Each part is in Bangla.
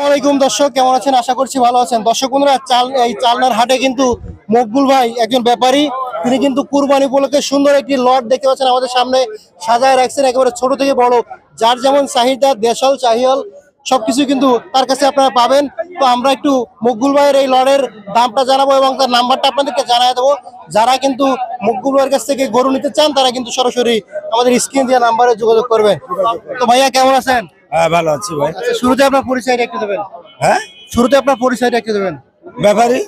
আসসালামাইকুম দর্শক, কেমন আছেন? আশা করছি ভালো আছেন। দর্শক বন্ধুরা, চাল এই চালনার হাটে কিন্তু মকবুল ভাই একজন ব্যাপারী। তিনি কিন্তু কুরবানি উপলক্ষে সুন্দর একটি লট দেখতে পাচ্ছেন আমাদের সামনে। সাজায় রাখছেন একেবারে ছোট থেকে বড়। যার যেমন চাহিদা, দেশাল, চাহিয়াল, সবকিছু কিন্তু তার কাছে আপনারা পাবেন। তো আমরা একটু মকবুল ভাইয়ের এই লড়ের দামটা জানাব এবং তার নাম্বারটা আপনাদেরকে জানিয়ে দেবো। যারা কিন্তু মকবুল ভাইয়ের কাছ থেকে গরু নিতে চান, তারা কিন্তু সরাসরি আমাদের স্ক্রিন দিয়ে নাম্বারে যোগাযোগ করবেন। তো ভাইয়া, কেমন আছেন? হ্যাঁ ভালো আছি ভাই। শুরুতে আপনার পরিচয়টা একটু দেবেন। হ্যাঁ? শুরুতে আপনার পরিচয়টা একটু দেবেন। ব্যাপারী?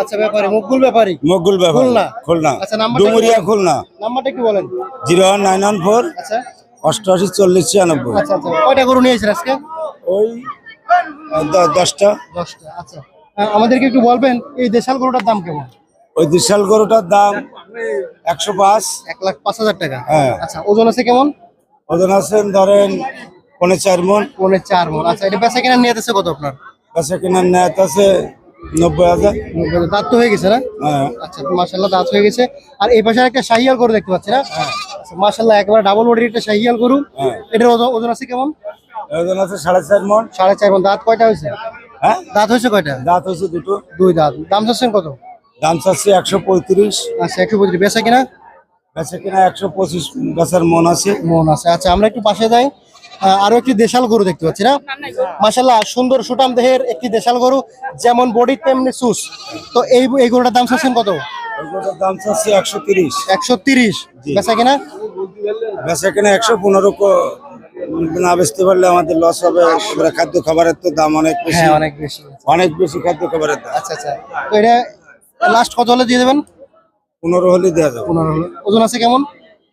আচ্ছা ব্যাপারে মকবুল ব্যাপারী। মকগুল ব্যাপারী খুলনা। খুলনা। আচ্ছা, ডুমুরিয়া খুলনা। নাম্বারটা একটু বলেন। Zero one nine one four আচ্ছা। অষ্টআশি চল্লিশ ছিয়ানব্বই। আচ্ছা আচ্ছা। কয়টা গরু নিয়েছেন আজকে? ওই দশটা। দশটা আচ্ছা। আমাদেরকে একটু বলবেন এই দেশাল গরুটার দাম কেমন? ওই দেশাল গরুটার দাম একশো পাঁচ। এক লাখ পাঁচ হাজার টাকা। হ্যাঁ। আচ্ছা ওজন আছে কেমন? ওজন আছেন ধরেন পনেরো চার মন। পৌনে চার মন। আচ্ছা এটা বেচা কেনার নিয়ে আছে কত আপনার? কাছে কেনার নেট আছে নব্বই হাজার। দাঁত তো হয়ে গেছে না? হ্যাঁ। আচ্ছা দাঁত হয়ে গেছে। আর এই পাশে একটা শাহিয়াল গরু দেখতে পাচ্ছি না? আচ্ছা একেবারে ডাবল বডির একটা শাহিয়াল গরু। হ্যাঁ। এটার ওজন আছে কেমন? ওজন আছে সাড়ে চার মন। সাড়ে চার মন। দাঁত কয়টা হয়েছে? হ্যাঁ? দাঁত হয়েছে কয়টা? দাঁত হচ্ছে দুটো। দুই দাঁত। দাম চাচ্ছেন কত? দাম চাচ্ছে একশো পঁয়ত্রিশ। আচ্ছা একশো বেচা কিনা? বেচা কিনা একশো পঁচিশ বেচার মন আছে। মন আছে। আচ্ছা আমরা একটু পাশে যাই। আরও একটি দেশাল গরু দেখতে পাচ্ছি না? মাশাল্লাহ সুন্দর সুটাম দেহের একটি দেশাল গরু যেমন বডি তেমনি সুস। তো এই এই গরুটার দাম চাচ্ছেন কত? দাম চাচ্ছে একশো তিরিশ। একশো তিরিশ। বেচা কিনা? বেচা কিনা একশো পনেরো না বেচতে পারলে আমাদের লস হবে। খাদ্য খাবারের তো দাম অনেক বেশি। হ্যাঁ অনেক বেশি। অনেক বেশি খাদ্য খাবারের দাম। আচ্ছা আচ্ছা। তো এটা লাস্ট কত হলে দিয়ে দেবেন? পনেরো হলে দেওয়া যাবে। পনেরো হলে। ওজন আছে কেমন?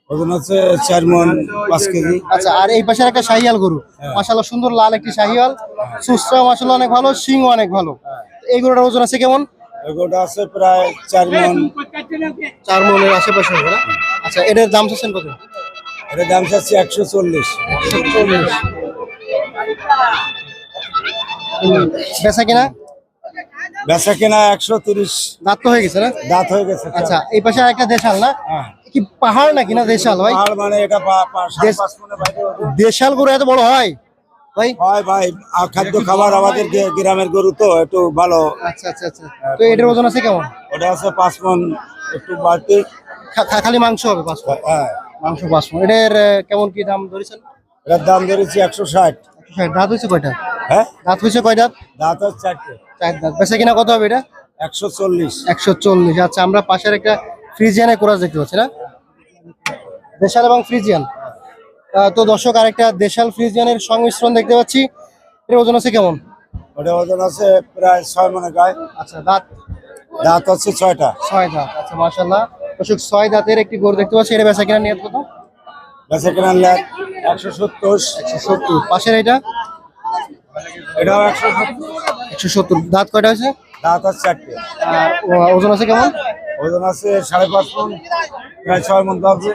ওজন আছে চার মন পাঁচ কেজি। আচ্ছা আর এই পাশে একটা শাহিয়াল গরু। মাশাল্লাহ সুন্দর লাল একটি শাহিয়াল। সুস্থ মাশাল্লাহ অনেক ভালো সিং অনেক ভালো। এই গরুটার ওজন আছে কেমন? আছে প্রায় চার মন। চার মনের আশেপাশে হবে আচ্ছা এটার দাম চাচ্ছেন কত? এটার দাম চাচ্ছে একশো চল্লিশ। বেচা কিনা? বেচা কিনা একশো তিরিশ। দাঁত তো হয়ে গেছে না? দাঁত হয়ে গেছে। আচ্ছা এই পাশে একটা দেশাল না? হ্যাঁ। কি পাহাড় নাকি না দেশাল ভাই? মানে এটা। দেশাল গরু এত বড় হয় ভাই? হয় খাদ্য খাবার আমাদের গ্রামের গরু তো একটু ভালো। আচ্ছা আচ্ছা আচ্ছা। তো এটার ওজন আছে কেমন? ওটা আছে পাঁচ মন একটু বাড়তি। খালি মাংস হবে পাঁচ। হ্যাঁ। মাংস পাঁচ। এটার কেমন কি দাম ধরেছেন? এটার দাম ধরেছি একশো ষাট। একশো ষাট। দাঁত হয়েছে কয়টা? হ্যাঁ? দাঁত হয়েছে কয় দাঁত? দাঁত হচ্ছে চারটে। চার দাঁত। বেচা কিনা কত হবে এটা? একশো চল্লিশ। একশো চল্লিশ। আচ্ছা আমরা পাশের একটা ফ্রিজিয়ানের কোরাস দেখতে পাচ্ছি না? দেশাল এবং ফ্রিজিয়ান। তো দর্শক আরেকটা দেশাল ফ্রিজিয়ানের সংমিশ্রণ দেখতে পাচ্ছি। এর ওজন আছে কেমন? ওটা ওজন আছে প্রায় ছয় মনে গায়ে আচ্ছা দাঁত? দাঁত আছে ছয়টা। ছয় দাঁত আচ্ছা মাশাল্লাহ দর্শক ছয় দাঁতের একটি গরু দেখতে পাচ্ছি। এটা বেচা কিনা নিয়ে কত? বেচা কেনার ল্যাক একশো সত্তর। একশো সত্তর। পাশের এটা? এটাও একশো সত্তর। একশো সত্তর। দাঁত কয়টা আছে? দাঁত আছে চারটে। আর ওজন আছে কেমন? ওজন আছে সাড়ে পাঁচ প্রায় ছয় মন আছে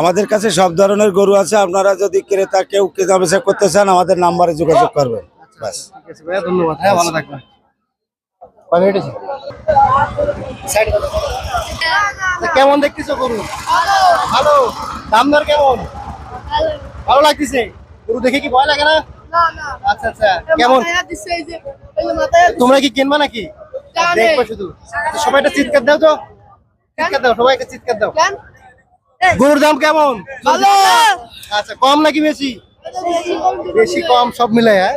আমাদের কাছে সব ধরনের গরু আছে। আপনারা যদি ক্রেতা কেউ কেনা বেচা করতে চান আমাদের নাম্বারে যোগাযোগ করবেন। ব্যাস ঠিক আছে ভাইয়া ধন্যবাদ। হ্যাঁ ভালো থাকবেন। কেমন দেখতেছো গরু? ভালো। দাম দর কেমন? ভালো লাগতেছে? গরু দেখে কি ভয় লাগে না? আচ্ছা আচ্ছা। কেমন? তোমরা কি কিনবা নাকি। দেখব শুধু। তো সবাই একটা চিৎকার দাও তো। চিৎকার দাও সবাই একটা চিৎকার দাও। গরুর দাম কেমন? আচ্ছা কম নাকি বেশি? বেশি কম। সব মিলে হ্যাঁ?